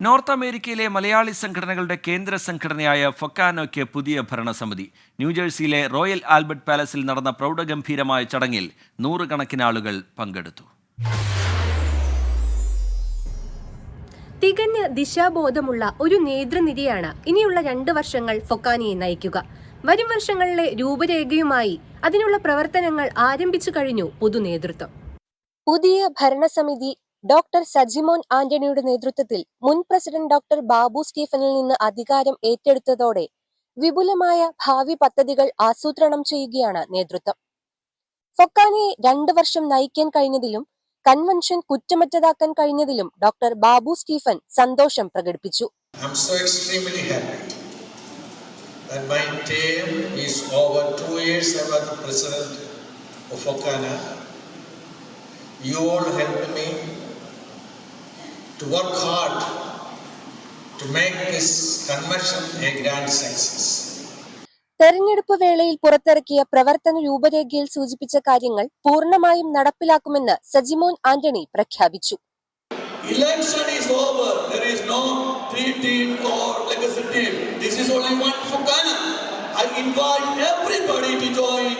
North അമേരിക്കയിലെ മലയാളി സംഘടനകളുടെ കേന്ദ്ര സംഘടനയായ ഫൊക്കാനോയ്ക്ക് പുതിയ ഭരണസമിതി. ന്യൂജേഴ്സിയിലെ റോയൽ ആൽബർട്ട് പാലസിൽ നടന്ന പ്രൗഢഗംഭീരമായ ചടങ്ങിൽ നൂറുകണക്കിന് ആളുകൾ പങ്കെടുത്തു. തികഞ്ഞ ദിശാബോധമുള്ള ഒരു നേതൃനിരയാണ് ഇനിയുള്ള രണ്ട് വർഷങ്ങൾ ഫൊക്കാനിയെ നയിക്കുക. വരും വർഷങ്ങളിലെ രൂപരേഖയുമായി അതിനുള്ള പ്രവർത്തനങ്ങൾ ആരംഭിച്ചു കഴിഞ്ഞു പൊതുനേതൃത്വം. പുതിയ ഭരണസമിതി ഡോക്ടർ സജിമോൻ ആന്റണിയുടെ നേതൃത്വത്തിൽ മുൻ പ്രസിഡന്റ് ഡോക്ടർ ബാബു സ്റ്റീഫനിൽ നിന്ന് അധികാരം ഏറ്റെടുത്തതോടെ വിപുലമായ ഭാവി പദ്ധതികൾ ആസൂത്രണം ചെയ്യുകയാണ് നേതൃത്വം ഫൊക്കാനയെ രണ്ടു വർഷം നയിക്കാൻ കഴിഞ്ഞതിലും കൺവെൻഷൻ കുറ്റമറ്റതാക്കാൻ കഴിഞ്ഞതിലും ഡോക്ടർ ബാബു സ്റ്റീഫൻ സന്തോഷം പ്രകടിപ്പിച്ചു that my term is over years. President of. You all helped me to work hard to make this conversion a grand success. തെരഞ്ഞെടുപ്പ് വേളയിൽ പുറത്തിറക്കിയ പ്രവർത്തന രൂപരേഖയിൽ സൂചിപ്പിച്ച കാര്യങ്ങൾ പൂർണമായും നടപ്പിലാക്കുമെന്ന് സജിമോൻ ആന്റണി പ്രഖ്യാപിച്ചു Election is over. There is no three team or legacy team. This is only one Fukana. I invite everybody to join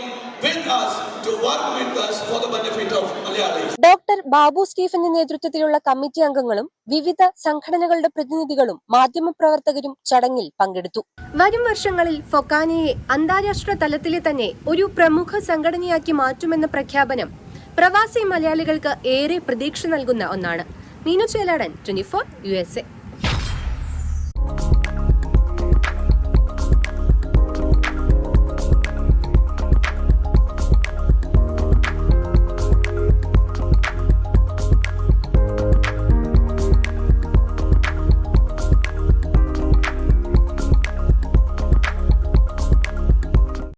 doctor Babu സ്റ്റീഫന്റെ നേതൃത്വത്തിലുള്ള committee അംഗങ്ങളും വിവിധ സംഘടനകളുടെ പ്രതിനിധികളും മാധ്യമപ്രവർത്തകരും ചടങ്ങിൽ പങ്കെടുത്തു. വരും വർഷങ്ങളിൽ ഫൊക്കാനയെ അന്താരാഷ്ട്ര തലത്തിലെ തന്നെ ഒരു പ്രമുഖ സംഘടനയാക്കി മാറ്റുമെന്ന പ്രഖ്യാപനം പ്രവാസി മലയാളികൾക്ക് ഏറെ പ്രതീക്ഷ നൽകുന്ന ഒന്നാണ്. Meenu Cheladan twenty four U S A.